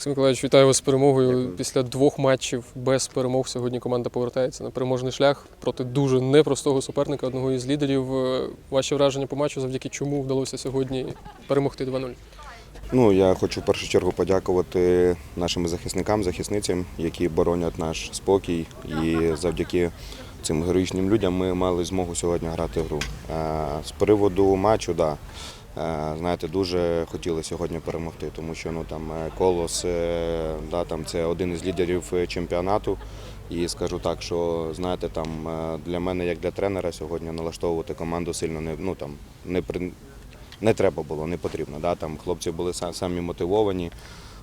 Максим Миколаївич, вітаю вас з перемогою. Після двох матчів без перемог сьогодні команда повертається на переможний шлях проти дуже непростого суперника, одного із лідерів. Е, Ваші враження по матчу, завдяки чому вдалося сьогодні перемогти 2-0? Ну, я хочу в першу чергу подякувати нашим захисникам, захисницям, які боронять наш спокій. І завдяки цим героїчним людям ми мали змогу сьогодні грати в гру. Е, З приводу матчу, да, е, знаєте, дуже хотіли сьогодні перемогти, тому що ну, там, е, Колос е, да, там, це один із лідерів е, чемпіонату. І скажу так, що знаєте, там е, для мене, як для тренера, сьогодні налаштовувати команду сильно не ну там не при не треба було, не потрібно. Да? Там хлопці були самі мотивовані,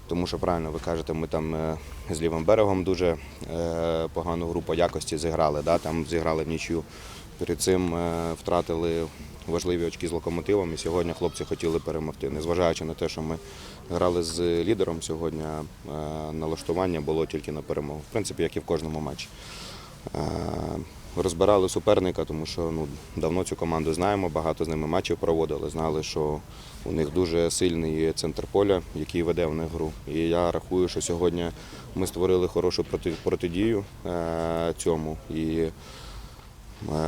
тому що правильно ви кажете, ми там е, з лівим берегом дуже е, погану гру по якості зіграли. Да? Там зіграли в нічю. Перед цим е, втратили важливі очки з локомотивом, і сьогодні хлопці хотіли перемогти. Незважаючи на те, що ми грали з лідером сьогодні, е, налаштування було тільки на перемогу. В принципі, як і в кожному матчі. Е, Розбирали суперника, тому що ну, давно цю команду знаємо, багато з ними матчів проводили, знали, що у них дуже сильний центр поля, який веде в них гру. І я рахую, що сьогодні ми створили хорошу протидію цьому. І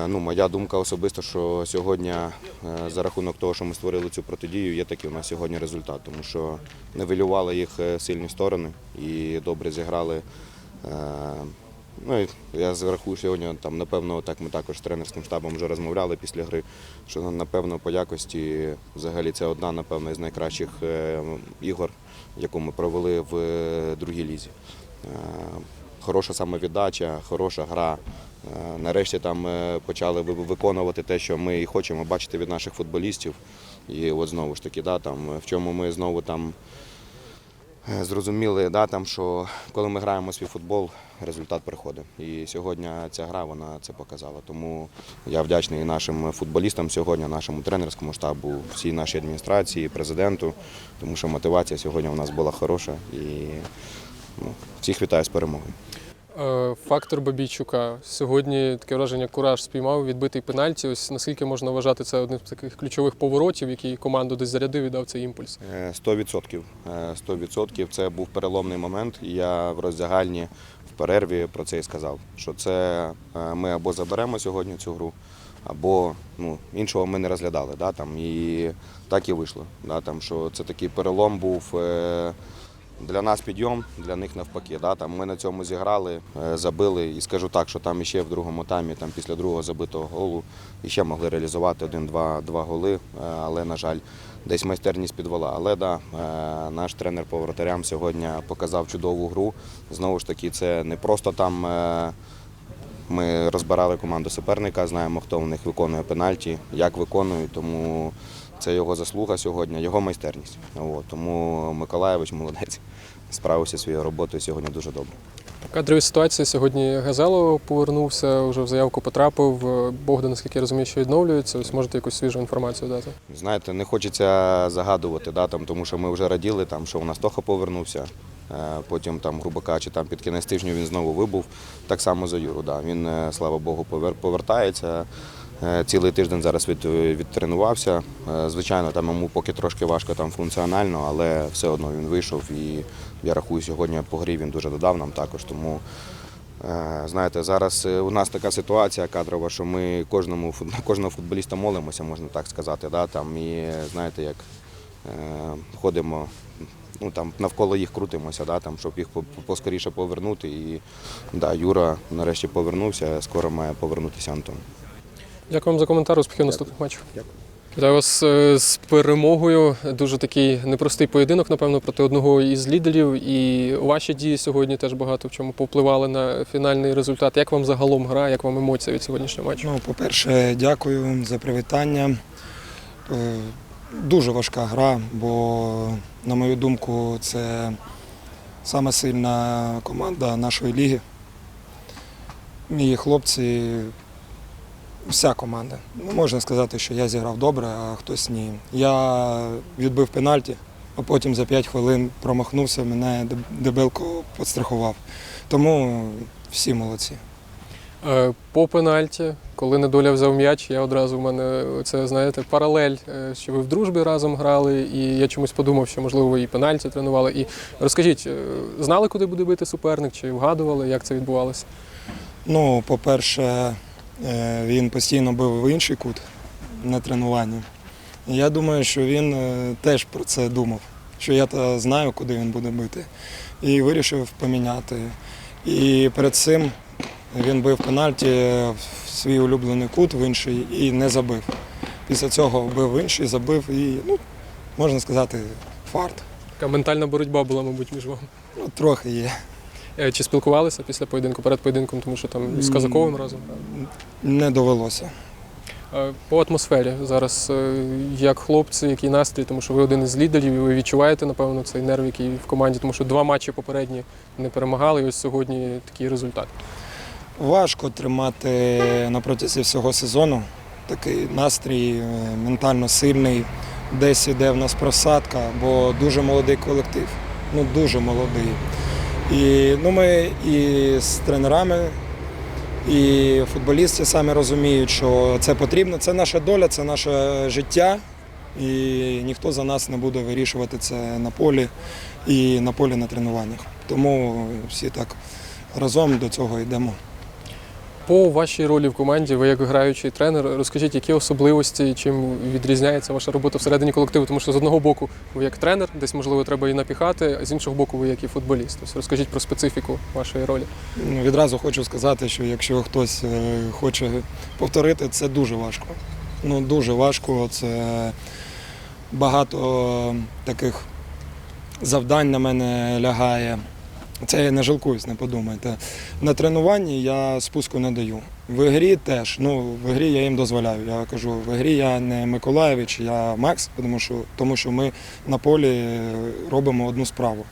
ну, моя думка особиста, що сьогодні е, за рахунок того, що ми створили цю протидію, є такий у нас сьогодні результат, тому що нивелювали їх е, сильні сторони і добре зіграли. Е, Ну, я зарахую сьогодні, там, напевно, так ми також з тренерським штабом вже розмовляли після гри, що напевно по якості взагалі це одна, напевно, з найкращих е, ігор, яку ми провели в е, другій лізі. Хороша самовіддача, хороша гра. Е, Нарешті там е, почали виконувати те, що ми і хочемо бачити від наших футболістів. І от знову ж таки, да, там, в чому ми знову там Е, Зрозуміли, да, там, що коли ми граємо свій футбол, результат приходить. І сьогодні ця гра вона це показала. Тому я вдячний нашим футболістам сьогодні, нашому тренерському штабу, всій нашій адміністрації, президенту, тому що мотивація сьогодні у нас була хороша. І всіх вітаю з перемогою. Е, Фактор Бабійчука. Сьогодні таке враження кураж спіймав відбитий пенальті. Ось наскільки можна вважати це одним з таких ключових поворотів, який команду десь зарядив і дав цей імпульс. Е, 100%. Е, 100%. Це був переломний момент. Я в роздягальні в перерві про це і сказав. Що це е, ми або заберемо сьогодні цю гру, або ну, іншого ми не розглядали. Да, там, і так і вийшло. Да, там, що це такий перелом був. Для нас підйом, для них навпаки. Да? Там ми на цьому зіграли, е, забили. І скажу так, що там іще в другому таймі, там після другого забитого голу, іще могли реалізувати один-два два голи, е, але, на жаль, десь майстерність підвела. Але да, е, наш тренер по воротарям сьогодні показав чудову гру. Знову ж таки, це не просто там. Ми розбирали команду суперника, знаємо, хто в них виконує пенальті, як виконують, тому це його заслуга сьогодні, його майстерність. От, тому Миколаєвич молодець, справився своєю роботою сьогодні дуже добре. Кадрові ситуації сьогодні Газело повернувся, вже в заявку потрапив. Богдан, наскільки я розумію, що відновлюється. Ось можете якусь свіжу інформацію дати. Знаєте, не хочеться загадувати, да, там, тому що ми вже раділи, там, що у нас Тоха повернувся. Е, Потім, там, грубо кажучи, там під кінець тижня він знову вибув. Так само за Юру. Да. Він, е, слава Богу, повертається. Е, Цілий тиждень зараз від, відтренувався. Е, Звичайно, там йому поки трошки важко там функціонально, але все одно він вийшов і я рахую, сьогодні по грі він дуже додав нам також. Тому Е, Знаєте, зараз у нас така ситуація кадрова, що ми кожному кожного футболіста молимося, можна так сказати. Да? Там, і знаєте, як ходимо, ну, там, навколо їх крутимося, да? там, щоб їх по- по- поскоріше повернути. І да, Юра нарешті повернувся, скоро має повернутися Антон. Дякую вам за коментар. Успіхів наступних матчів. Дякую. Вітаю вас е, з перемогою. Дуже такий непростий поєдинок, напевно, проти одного із лідерів. І ваші дії сьогодні теж багато в чому повпливали на фінальний результат. Як вам загалом гра, як вам емоція від сьогоднішнього матчу? Ну, по-перше, дякую за привітання. Е, Дуже важка гра, бо, на мою думку, це саме сильна команда нашої ліги. Мої хлопці, вся команда. Не можна сказати, що я зіграв добре, а хтось ні. Я відбив пенальті, а потім за 5 хвилин промахнувся, мене Дебелко підстрахував. Тому всі молодці. Е, По пенальті, коли недоля взяв м'яч, я одразу в мене це знаєте паралель, е, що ви в дружбі разом грали, і я чомусь подумав, що можливо ви і пенальті тренували. І розкажіть, е, знали, куди буде бити суперник, чи вгадували, як це відбувалося? Ну, по-перше, він постійно бив в інший кут на тренуванні. І Я думаю, що він е, теж про це думав, що я то знаю, куди він буде бити. І вирішив поміняти. І перед цим він бив пенальті в свій улюблений кут в інший і не забив. Після цього бив в інший, забив і, ну, можна сказати, фарт. Така ментальна боротьба була, мабуть, між вами. Ну, трохи є. Е, Чи спілкувалися після поєдинку, перед поєдинком, тому що там з Казаковим разом? Не довелося. Е, По атмосфері зараз е, як хлопці, який настрій, тому що ви один із лідерів, і ви відчуваєте, напевно, цей нерв, який в команді, тому що два матчі попередні не перемагали, і ось сьогодні такий результат. Важко тримати на протязі всього сезону такий настрій ментально сильний. Десь іде в нас просадка, бо дуже молодий колектив. Ну дуже молодий. І ну, ми і з тренерами, і футболісти самі розуміють, що це потрібно. Це наша доля, це наше життя. І ніхто за нас не буде вирішувати це на полі і на полі на тренуваннях. Тому всі так разом до цього йдемо. По вашій ролі в команді, ви як граючий тренер, розкажіть, які особливості, чим відрізняється ваша робота всередині колективу, тому що з одного боку ви як тренер, десь можливо треба і напіхати, а з іншого боку, ви як і футболіст. Тобто розкажіть про специфіку вашої ролі. Ну, Відразу хочу сказати, що якщо хтось е, хоче повторити, це дуже важко. Ну, дуже важко. Це багато таких завдань на мене лягає. Це я не жалкуюсь, не подумайте. На тренуванні я спуску не даю. В грі теж. Ну, в грі я їм дозволяю. Я кажу, в грі я не Миколаєвич, я Макс, тому що, тому що ми на полі робимо одну справу.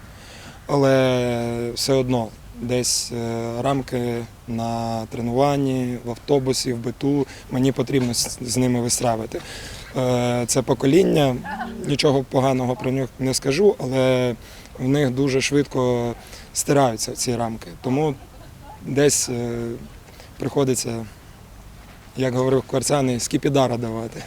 Але все одно десь е, рамки на тренуванні, в автобусі, в биту мені потрібно з ними вистраювати. Е, Це покоління, нічого поганого про них не скажу, але в них дуже швидко стираються ці рамки. Тому десь е, приходиться, як говорив Кварцяний, скіпідара давати.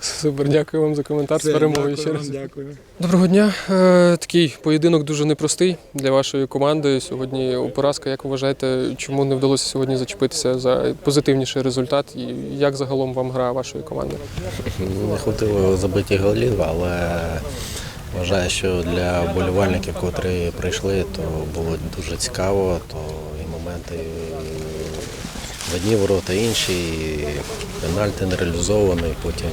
Супер, дякую вам за коментар з перемогою ще раз. Дякую. Доброго дня. Е, Такий поєдинок дуже непростий для вашої команди. Сьогодні поразка. Як ви вважаєте, чому не вдалося сьогодні зачепитися за позитивніший результат? І як загалом вам гра вашої команди? Не хватило забиті голів, але вважаю, що для болівальників, котрі прийшли, то було дуже цікаво, то і моменти в одні ворота, інші, і пенальти не реалізований, потім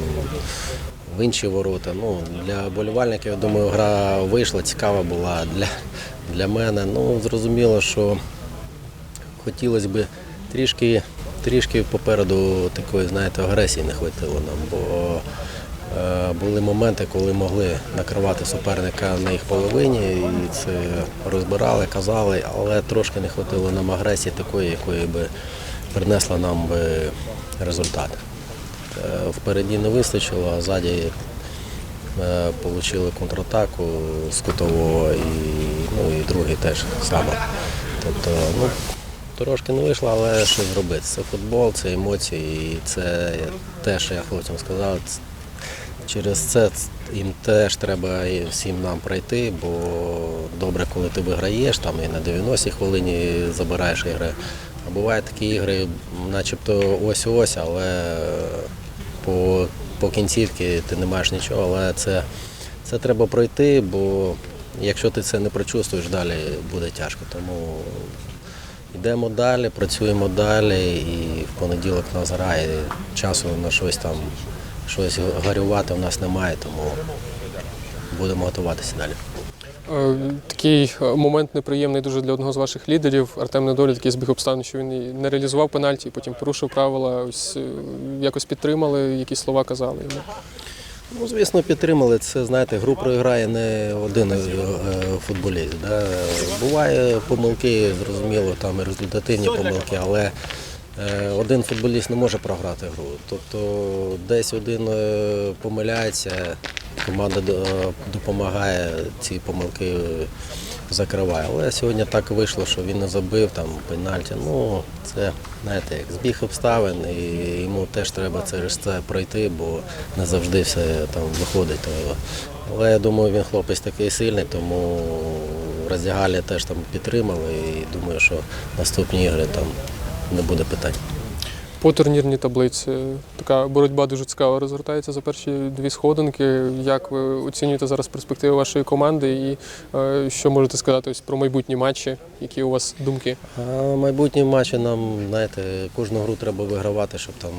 в інші ворота. Ну, для болівальників, я думаю, гра вийшла, цікава була. Для, для мене, ну, зрозуміло, що хотілося б трішки, трішки попереду такої, знаєте, агресії не хватило нам, бо були моменти, коли могли накривати суперника на їх половині, і це розбирали, казали, але трошки не хватило нам агресії такої, якої би принесла нам би результат. Е, Впереді не вистачило, а ззаді е, отримали контратаку з кутового і, ну, і другий теж саме. Тобто, ну, трошки не вийшло, але що зробити? Це футбол, це емоції, і це те, що я хлопцям сказав. Через це їм теж треба всім нам пройти, бо добре, коли ти виграєш, там і на 90-й хвилині забираєш ігри. А бувають такі ігри, начебто ось-ось, але по, по кінцівці ти не маєш нічого, але це, це треба пройти, бо якщо ти це не прочувствуєш, далі буде тяжко. Тому йдемо далі, працюємо далі і в понеділок нас грає. Часу на щось там, щось горювати в нас немає, тому будемо готуватися далі. Е, Такий е, момент неприємний дуже для одного з ваших лідерів. Артем Недолі, такий збіг обставин, що він не реалізував пенальті, потім порушив правила. Ось е, якось підтримали, які слова казали йому. Ну, звісно, підтримали. Це, знаєте, гру програє не один футболіст. Да? Буває помилки, зрозуміло, там і результативні помилки, але один футболіст не може програти гру. Тобто десь один е, помиляється, команда допомагає ці помилки закриває. Але сьогодні так вийшло, що він не забив там пенальті. Ну, це знаєте, як збіг обставин, і йому теж треба через це пройти, бо не завжди все там виходить. Але я думаю, він хлопець такий сильний, тому роздягалі теж там підтримали і думаю, що наступні ігри там не буде питань. По турнірній таблиці така боротьба дуже цікаво розгортається за перші дві сходинки. Як ви оцінюєте зараз перспективи вашої команди і е, що можете сказати ось про майбутні матчі? Які у вас думки? А майбутні матчі нам, знаєте, кожну гру треба вигравати, щоб там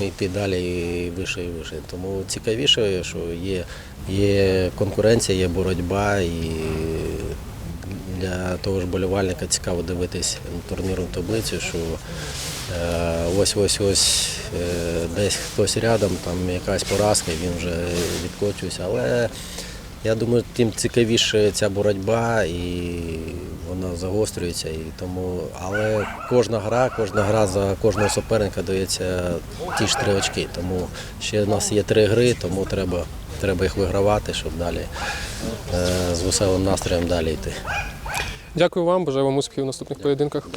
йти далі і вище і вище. Тому цікавіше, що є, є конкуренція, є боротьба і для того ж болівальника цікаво дивитись на таблицю, що е, ось ось ось е, десь хтось рядом, там якась поразка, він вже відкочується. Але я думаю, тим цікавіше ця боротьба і вона загострюється. І тому, але кожна гра, кожна гра за кожного суперника дається ті ж три очки. Тому ще в нас є три гри, тому треба, треба їх вигравати, щоб далі е, з веселим настроєм далі йти. Дякую вам, бажаю вам успіхів у наступних поєдинках.